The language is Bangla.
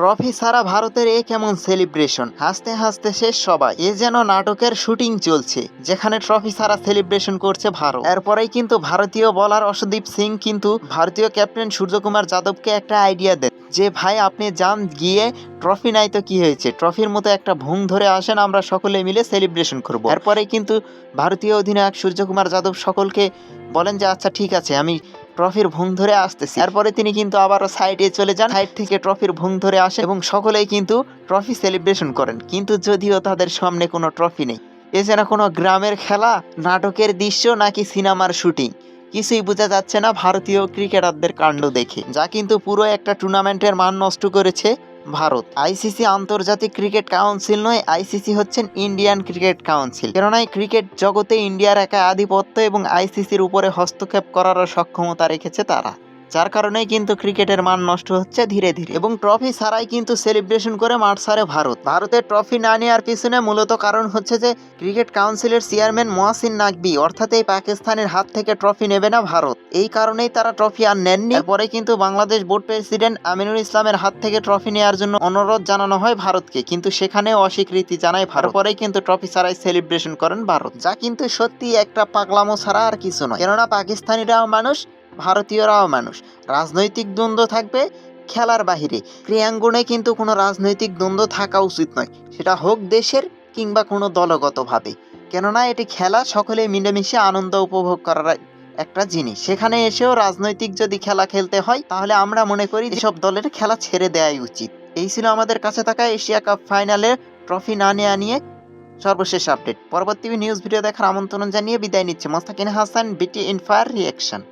ট্রফি ছাড়া ভারতের এ কেমন সেলিব্রেশন? হাসতে হাসতে শেষ সবাই। এ যেন নাটকের শুটিং চলছে, যেখানে ট্রফি ছাড়া সেলিব্রেশন করছে ভারত। এরপরেই কিন্তু ভারতীয় বলার অসদীপ সিং কিন্তু ভারতীয় ক্যাপ্টেন সূর্যকুমার যাদবকে একটা আইডিয়া দেন যে, ভাই, আপনি যান, গিয়ে ট্রফি নাই তো কি হয়েছে? ট্রফির মতো একটা ভুং ধরে আসেন, আমরা সকলে মিলে সেলিব্রেশন করব। এরপরে কিন্তু ভারতীয় অধিনায়ক সূর্যকুমার যাদব সকলকে বলেন যে আচ্ছা ঠিক আছে, আমি ট্রফির ভুং ধরে আসতেছে। তারপরে তিনি কিন্তু আবারও সাইডে চলে যান। সাইড থেকে ট্রফির ভুং ধরে আসে এবং সকলেই কিন্তু ট্রফি সেলিব্রেশন করেন। কিন্তু যদিও তাদের সামনে কোনো ট্রফি নেই, এ যেন কোনো গ্রামের খেলা, নাটকের দৃশ্য নাকি সিনেমার শুটিং, কিছুই বোঝা যাচ্ছে না ভারতীয় ক্রিকেটারদের কাণ্ড দেখে। যা কিন্তু পুরো একটা টুর্নামেন্টের মান নষ্ট করেছে। ভারত। আইসিসি আন্তর্জাতিক ক্রিকেট কাউন্সিল নয়, আইসিসি হচ্ছেন ইন্ডিয়ান ক্রিকেট কাউন্সিল। কেননা ক্রিকেট জগতে ইন্ডিয়ার একা আধিপত্য এবং আইসিসির উপরে হস্তক্ষেপ করারও সক্ষমতা রেখেছে তারা। যার কারণেই কিন্তু ক্রিকেটের মান নষ্ট হচ্ছে ধীরে ধীরে। এবং ট্রফি ছাড়াই কিন্তু সেলিব্রেশন করে মাঠ ছাড়ে ভারত। ভারতের ট্রফি না নেওয়ার পিছনে মূলত কারণ হচ্ছে যে, ক্রিকেট কাউন্সিলের চেয়ারম্যান মহাসিন নাকবি অর্থাৎ এই পাকিস্তানের হাত থেকে ট্রফি নেবে না ভারত। এই কারণেই তারা ট্রফি আর নেননি। পরে কিন্তু বাংলাদেশ বোর্ড প্রেসিডেন্ট আমিনুল ইসলামের হাত থেকে ট্রফি নেওয়ার জন্য অনুরোধ জানানো হয় ভারতকে। কিন্তু সেখানেও অস্বীকৃতি জানায় ভারত। পরেই কিন্তু ট্রফি ছাড়াই সেলিব্রেশন করেন ভারত। যা কিন্তু সত্যি একটা পাগলামো ছাড়া আর কিছু নয়। কেননা পাকিস্তানিরাও মানুষ ভারতীয়রাও মানুষ। রাজনৈতিক দ্বন্দ্ব থাকবে খেলার বাহিরে। ক্রিয়াঙ্গনে কিন্তু কোনো রাজনৈতিক দ্বন্দ্ব থাকা উচিত নয়। সেটা হোক দেশের কিংবা কোনো দলগতভাবে। কেননা এটি খেলা সকলে মিলেমিশে আনন্দ উপভোগ করার একটা জিনিস। সেখানে এসেও রাজনৈতিক যদি খেলা খেলতে হয়, তাহলে আমরা মনে করি এসব দলের খেলা ছেড়ে দেওয়াই উচিত। এই ছিল আমাদের কাছে থাকা এশিয়া কাপ ফাইনালের ট্রফি না নেওয়া নিয়ে সর্বশেষ আপডেট। পরবর্তী নিউজ ভিডিও দেখার আমন্ত্রণ জানিয়ে বিদায় নিচ্ছে। মোস্তাকিন হাসান, বিটি ইনফায়ার রিয়াকশন